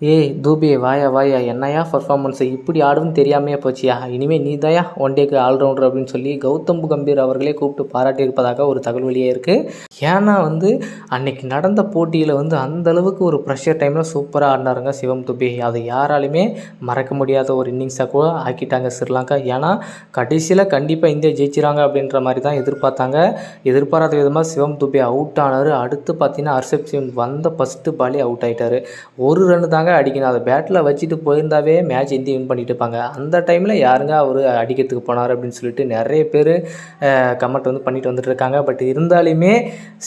ஏய் தூபி வாயா வாயா என்னையா பர்ஃபார்மன்ஸ் இப்படி ஆடுன்னு தெரியாமையே போச்சியா? இனிமேல் நீ தாயா ஒன் டேக்கு ஆல்ரவுண்டர் அப்படின்னு சொல்லி கௌதம் கம்பீர் அவர்களே கூப்பிட்டு பாராட்டியிருப்பதாக ஒரு தகவல் வெளியே இருக்குது ஏன்னா வந்து அன்னைக்கு நடந்த போட்டியில் வந்து அந்த அளவுக்கு ஒரு ப்ரெஷர் டைமில் சூப்பராக ஆடினாருங்க சிவம் துபி. அதை யாராலுமே மறக்க முடியாத ஒரு இன்னிங்ஸாக கூட ஆக்கிட்டாங்க ஸ்ரீலங்கா ஏன்னா கடைசியில் கண்டிப்பாக இந்தியா ஜெயிச்சிராங்க அப்படின்ற மாதிரி தான் எதிர்பார்த்தாங்க. எதிர்பாராத விதமாக சிவம் துபி அவுட் ஆனார். அடுத்து பார்த்தீங்கன்னா ஹர்ஷப் சிங் வந்த ஃபஸ்ட்டு பாலே அவுட் ஆகிட்டார் ஒரு ரன் தாங்க அடிக்கணும். அதை பேட்டில் வச்சுட்டு போயிருந்தாவே மேட்ச் இந்தியா வின் பண்ணிட்டு இருப்பாங்க. அந்த டைமில் யாருங்க அவர் அடிக்கிறதுக்கு போனார் அப்படின்னு சொல்லிட்டு நிறைய பேர் கமெண்ட் வந்து பண்ணிட்டு வந்துட்டு இருக்காங்க. பட் இருந்தாலுமே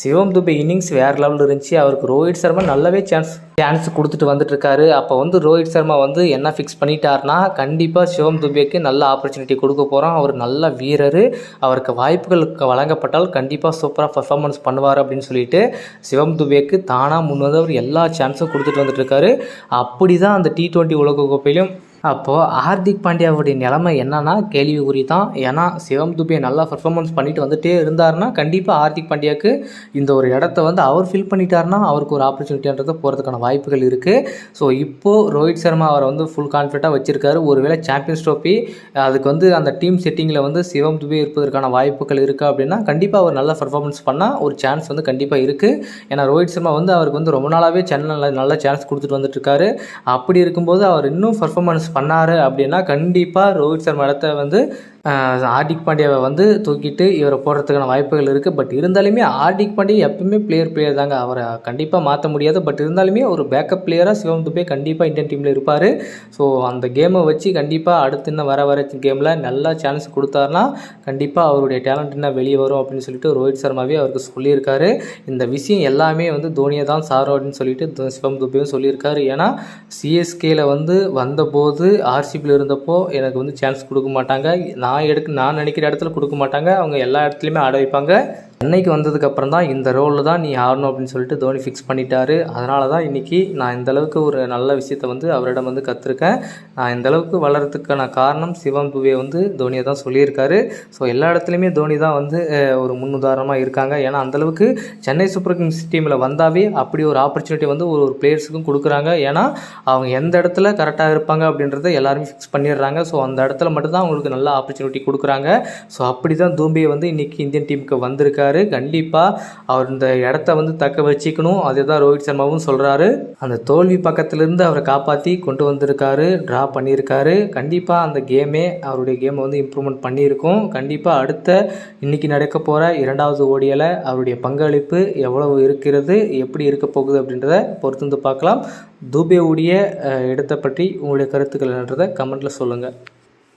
சிவம் துபே இன்னிங்ஸ் வேறு லெவலில் இருந்துச்சு. அவருக்கு ரோஹித் சர்மா நல்லாவே சான்ஸ் சான்ஸ் கொடுத்துட்டு வந்துட்டுருக்காரு அப்போ வந்து ரோஹித் சர்மா வந்து என்ன ஃபிக்ஸ் பண்ணிட்டாருன்னா கண்டிப்பாக சிவம் துபேக்கு நல்ல ஆப்பர்ச்சுனிட்டி கொடுக்க போகிறோம் அவர் நல்ல வீரர். அவருக்கு வாய்ப்புகள் வழங்கப்பட்டால் கண்டிப்பாக சூப்பராக பர்ஃபார்மன்ஸ் பண்ணுவார் அப்படின்னு சொல்லிட்டு சிவம் துபேக்கு தானாக முன் வந்து அவர் எல்லா சான்ஸும் கொடுத்துட்டு வந்துட்டுருக்காரு அப்படி தான் அந்த டி டுவெண்ட்டி உலகக்கோப்பையிலும் அப்போது ஹார்திக் பாண்டியாவுடைய நிலைமை என்னன்னா கேள்விக்குறி தான் ஏன்னா சிவம் துபே நல்லா பர்ஃபார்மன்ஸ் பண்ணிட்டு வந்துட்டே இருந்தாருன்னா கண்டிப்பாக ஹார்திக் பாண்டியாவுக்கு இந்த ஒரு இடத்த வந்து அவர் ஃபில் பண்ணிட்டாருன்னா அவருக்கு ஒரு ஆப்பர்ச்சுனிட்டின்றது போகிறதுக்கான வாய்ப்புகள் இருக்குது ஸோ இப்போது ரோஹித் சர்மா அவரை வந்து ஃபுல் கான்ஃபிடண்ட்டாக வச்சிருக்காரு. ஒருவேளை சாம்பியன்ஸ் ட்ரோஃபி அதுக்கு வந்து அந்த டீம் செட்டிங்கில் வந்து சிவம் துபே இருப்பதற்கான வாய்ப்புகள் இருக்குது அப்படின்னா கண்டிப்பாக அவர் நல்ல பர்ஃபார்மன்ஸ் பண்ணால் ஒரு சான்ஸ் வந்து கண்டிப்பாக இருக்குது ஏன்னா ரோஹித் சர்மா வந்து அவருக்கு வந்து ரொம்ப நாளாகவே சென்னையில் நல்ல சான்ஸ் கொடுத்துட்டு வந்துட்டுருக்காரு அப்படி இருக்கும்போது அவர் இன்னும் பர்ஃபார்மன்ஸ் பண்ணார் அப்படின்னா கண்டிப்பாக ரோஹித் சர்மா இடத்த வந்து ஹார்திக் பாண்டியாவை வந்து தூக்கிட்டு இவரை போடுறதுக்கான வாய்ப்புகள் இருக்குது பட் இருந்தாலுமே ஹார்திக் பாண்டியா எப்பவுமே பிளேயர் பிளேயர் தாங்க. அவரை கண்டிப்பாக மாற்ற முடியாது. பட் இருந்தாலுமே ஒரு பேக்கப் பிளேயராக சிவம் துபே கண்டிப்பாக இந்தியன் டீமில் இருப்பார். ஸோ அந்த கேமை வச்சு கண்டிப்பாக அடுத்து இன்னும் வர வர கேமில் நல்லா சான்ஸ் கொடுத்தாருனா கண்டிப்பாக அவருடைய டேலண்ட் என்ன வெளியே வரும் அப்படின்னு சொல்லிட்டு ரோஹித் சர்மாவே அவருக்கு சொல்லியிருக்காரு. இந்த விஷயம் எல்லாமே வந்து தோனியை தான் சாரோ அப்படின்னு சொல்லிட்டு சிவம் துபேவும் சொல்லியிருக்காரு. ஏன்னா சிஎஸ்கேல வந்து வந்தபோது ஆர்சிபியில் இருந்தப்போ எனக்கு வந்து சான்ஸ் கொடுக்க மாட்டாங்க. நான் நான் எடுக்க நான் நினைக்கிற இடத்துல கொடுக்க மாட்டாங்க. அவங்க எல்லா இடத்துலையுமே ஆட வைப்பாங்க. சென்னைக்கு வந்ததுக்கப்புறம் தான் இந்த ரோலில் தான் நீ ஆடணும் அப்படின்னு சொல்லிட்டு தோனி ஃபிக்ஸ் பண்ணிட்டாரு. அதனால தான் இன்றைக்கி நான் இந்தளவுக்கு ஒரு நல்ல விஷயத்த வந்து அவரிடம் வந்து கற்றுருக்கேன் நான் இந்தளவுக்கு வளர்கிறதுக்கான காரணம் சிவம் துவே வந்து தோனியை தான் சொல்லியிருக்காரு. ஸோ எல்லா இடத்துலையுமே தோனி தான் வந்து ஒரு முன்னுதாரணமாக இருக்காங்க. ஏன்னா அந்தளவுக்கு சென்னை சூப்பர் கிங்ஸ் டீமில் வந்தாவே அப்படி ஒரு ஆப்பர்ச்சுனிட்டி வந்து ஒரு ஒரு பிளேயர்ஸுக்கும் கொடுக்குறாங்க. ஏன்னா அவங்க எந்த இடத்துல கரெக்டாக இருப்பாங்க அப்படின்றத எல்லாருமே ஃபிக்ஸ் பண்ணிடுறாங்க. ஸோ அந்த இடத்துல மட்டும்தான் அவங்களுக்கு நல்ல ஆப்பர்ச்சுனிட்டி கொடுக்குறாங்க. ஸோ அப்படி தான் தூம்பியை வந்து இன்றைக்கி இந்தியன் டீமுக்கு வந்திருக்காரு. இருக்காரு கண்டிப்பாக அவர் இந்த இடத்த வந்து தக்க வச்சுக்கணும். அதே தான் ரோஹித் சர்மாவும் சொல்கிறாரு அந்த தோல்வி பக்கத்துலேருந்து அவரை காப்பாற்றி கொண்டு வந்திருக்காரு. ட்ரா பண்ணியிருக்காரு. கண்டிப்பாக அந்த கேமே அவருடைய கேமை வந்து இம்ப்ரூவ்மெண்ட் பண்ணியிருக்கோம். கண்டிப்பாக அடுத்த இன்றைக்கி நடக்க போகிற இரண்டாவது ஓடியில் அவருடைய பங்களிப்பு எவ்வளவு இருக்கிறது எப்படி இருக்க போகுது அப்படின்றத பொறுத்து வந்து பார்க்கலாம். தூபேவுடைய இடத்தை பற்றி உங்களுடைய கருத்துக்கள் என்றதை கமெண்ட்டில் சொல்லுங்கள்